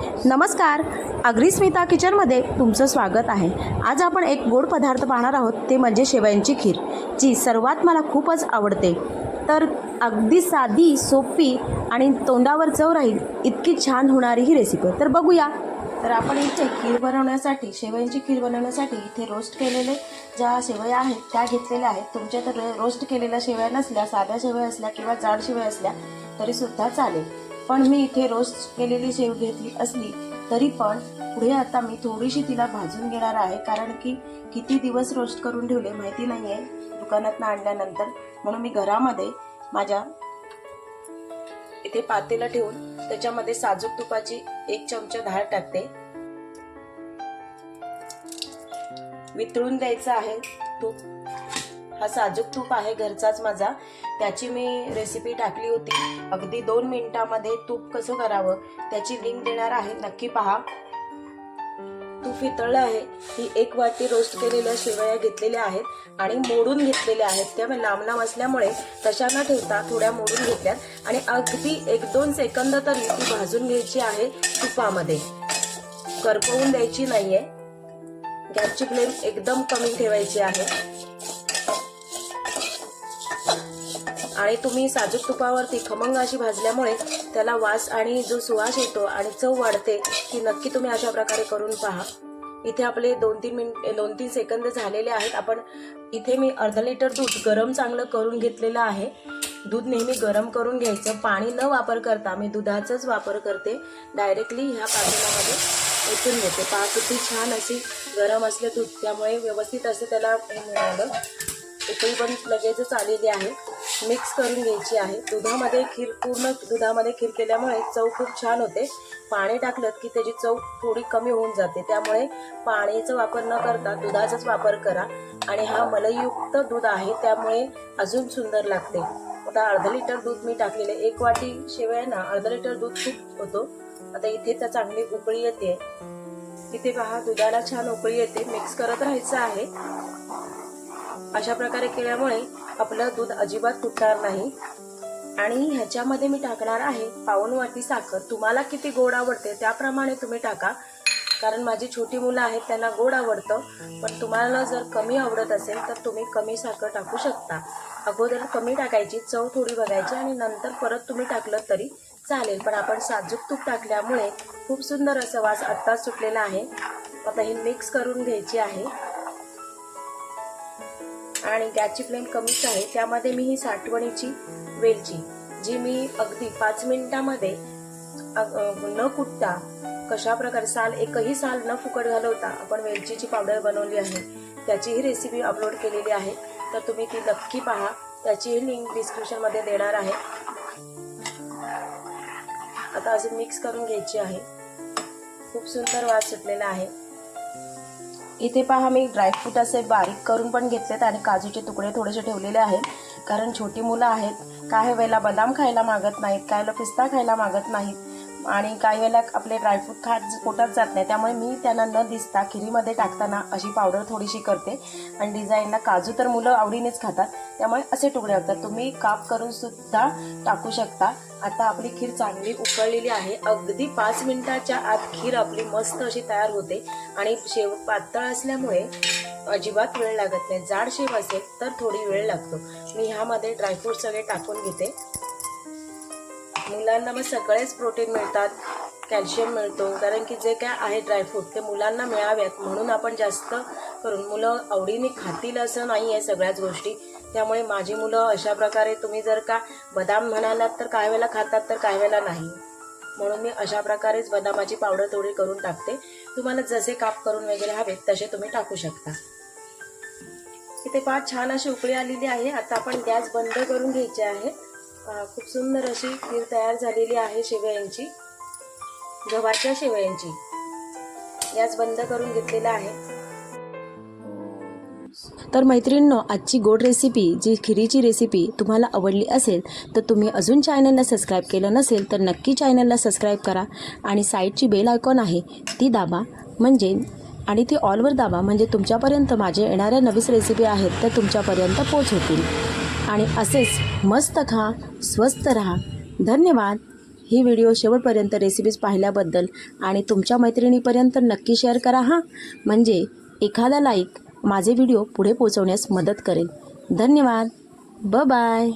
नमस्कार. अग्रिस्मिता किचनमध्ये तुमचं स्वागत आहे. आज आपण एक गोड पदार्थ पाहणार आहोत ते म्हणजे शेवयांची खीर जी सर्वात मला खूपच आवडते. तर अगदी साधी सोपी आणि तोंडावर चव राहील इतकी छान होणारी ही रेसिपी तर बघूया. तर आपण इथे खीर बनवण्यासाठी शेवयांची खीर बनवण्यासाठी इथे रोस्ट केलेले ज्या शेवया आहेत त्या घेतलेल्या आहेत. तुमच्या तर रोस्ट केलेल्या शेवया नसल्या साध्या शेवया असल्या किंवा जाड शेवया असल्या तरीसुद्धा चालेल. पण मी इथे रोस्ट केलेली शेव घेतली असली तरी पण पुढे आता मी थोडीशी तिला भाजून घेणार आहे. कारण की किती दिवस रोस्ट करून ठेवले माहिती नाही आहे दुकानात आणल्यानंतर. म्हणून मी घरामध्ये माझ्या इथे पातेला ठेवून त्याच्यामध्ये साजूक तुपाची एक चमचा धार टाकते. वितळून द्यायचं आहे तूप. हा साजूक तूप आहे घरचाच माझा. त्याची मी रेसिपी टाकली होती. अगदी दोन मिनिटामध्ये तूप कसं करावं त्याची लिंक देणार आहे. नक्की पहा. तूप इतळलं आहे. ही एक वाटी रोस्ट केलेल्या शेवया घेतलेल्या आहेत आणि मोडून घेतलेल्या आहेत. त्या लांब लांब असल्यामुळे तशा न ठेवता थोड्या मोडून घेतल्यात आणि अगदी एक दोन सेकंद तरी ती भाजून घ्यायची आहे तुपामध्ये. करपवून द्यायची नाहीये. गॅसची फ्लेम एकदम कमी ठेवायची आहे. आणि तुम्ही साजूक तुपावरती खमंग अशी भाजल्यामुळे त्याला वास आणि जो सुवास येतो आणि चव वाढते ती नक्की तुम्ही अशा प्रकारे करून पहा. इथे आपले दोन तीन मिनिट दोन तीन सेकंद झालेले आहेत. आपण इथे मी अर्धा लिटर दूध गरम चांगलं करून घेतलेलं आहे. दूध नेहमी गरम करून घ्यायचं. पाणी न वापर करता मी दुधाचाच वापर करते. डायरेक्टली ह्या पातेल्यामध्ये ओतून घेते. पहा किती छान अशी गरम असले दूध. त्यामुळे व्यवस्थित असं त्याला हे मिळालं. इथे पण लगेचच आलेली आहे. मिक्स करून घ्यायची आहे. दुधामध्ये खीर पूर्ण दुधामध्ये खीर केल्यामुळे चव खूप छान होते. पाणी टाकलं की त्याची चव थोडी कमी होऊन जाते. त्यामुळे पाण्याचा वापर न करता दुधाचाच वापर करा. आणि हा मलईयुक्त दूध आहे. त्यामुळे अजून सुंदर लागते. आता अर्धा लिटर दूध मी टाकलेले एक वाटी शिवाय ना अर्धा लिटर दूध खूप होतो. आता इथे तर चांगली उकळी येते. इथे पहा दुधाला छान उकळी येते. मिक्स करत राहायचं आहे. अशा प्रकारे केल्यामुळे आपलं दूध अजिबात तुटणार नाही. आणि ह्याच्यामध्ये मी टाकणार आहे पाऊन वाटी साखर. तुम्हाला किती गोड आवडते त्याप्रमाणे तुम्ही टाका. कारण माझी छोटी मुलं आहेत त्यांना गोड आवडतं. पण तुम्हाला जर कमी आवडत असेल तर तुम्ही कमी साखर टाकू शकता. अगोदर कमी टाकायची चव थोडी बघायची आणि नंतर परत तुम्ही टाकलं तरी चालेल. पण आपण साजूक तूप टाकल्यामुळे खूप सुंदर असं वास आत्ताच सुटलेला आहे. आता ही मिक्स करून घ्यायची आहे. आणि गॅसची फ्लेम कमीच आहे. त्यामध्ये मी ही साठवणीची वेलची जी मी अगदी पाच मिनिटामध्ये न कुटता कशा प्रकारे साल एकही साल न फुकट घालवता आपण वेलचीची पावडर बनवली आहे. त्याचीही रेसिपी अपलोड केलेली आहे. तर तुम्ही ती नक्की पहा. त्याचीही लिंक डिस्क्रिप्शनमध्ये देणार आहे. आता असे मिक्स करून घ्यायची आहे. खूप सुंदर वास सुटलेला आहे. इथे पहा मी ड्रायफ्रूट असे बारीक करून पण घेतलेत आणि काजूचे तुकडे थोडेसे ठेवलेले आहेत. कारण छोटी मुलं आहेत काही वेळेला बदाम खायला मागत नाहीत काही वेळेला पिस्ता खायला मागत नाहीत. आणि काही वेळेला आपले ड्रायफ्रूट खात पोटात जात नाही. त्यामुळे मी त्यांना न दिसता खिरीमध्ये टाकताना अशी पावडर थोडीशी करते. आणि डिझाईनला काजू तर मुलं आवडीनेच खातात. त्यामुळे असे तुकडे होतात तुम्ही काप करून सुद्धा टाकू शकता. आता आपली खीर चांगली उकळलेली आहे. अगदी पाच मिनिटाच्या आत खीर आपली मस्त अशी तयार होते. आणि शेव पातळ असल्यामुळे अजिबात वेळ लागत नाही. जाड शेव असेल तर थोडी वेळ लागतो. मी ह्यामध्ये ड्रायफ्रूट सगळे टाकून घेते. मुलांना मग सगळेच प्रोटीन मिळतात कॅल्शियम मिळतो कारण की जे काय आहे ड्रायफ्रूट ते मुलांना मिळाव्यात म्हणून आपण जास्त करून मुलं आवडीने खातील असं नाही आहे सगळ्याच गोष्टी. त्यामुळे माझी मुलं अशा प्रकारे तुम्ही जर का बदाम म्हणालात तर काही वेळेला खातात तर काही वेळेला नाही. म्हणून मी अशा प्रकारेच बदामाची पावडर थोडी करून टाकते. तुम्हाला जसे काप करून वगैरे हवेत तसे तुम्ही टाकू शकता. इथे पाच छान अशी उकळी आलेली आहे. आता आपण गॅस बंद करून घ्यायची आहे. खूप सुंदर अशी खीर तयार झालेली आहे शेवयांची. गव्हाच्या शेवयांची. गॅस बंद करून घेतलेला आहे. तर मैत्रिणींनो आजची गोड रेसिपी जी खिरीची रेसिपी तुम्हाला आवडली असेल तर तुम्ही अजून चॅनलला सबस्क्राईब केलं नसेल तर नक्की चॅनलला सबस्क्राईब करा. आणि साईडची बेल आयकॉन आहे ती दाबा. म्हणजे आणि ती ऑलवर दाबा. म्हणजे तुमच्यापर्यंत माझे येणाऱ्या नवीस रेसिपी आहेत त्या तुमच्यापर्यंत पोचवतील आणि असेच मस्त खा स्वस्त राहा. धन्यवाद. ही व्हिडिओ शेवटपर्यंत रेसिपीज पाहिल्याबद्दल आणि तुमच्या मैत्रिणीपर्यंत नक्की शेअर करा हां. म्हणजे एखादा लाईक माझे व्हिडिओ पुढे पोहोचवण्यास मदत करेल. धन्यवाद. ब बाय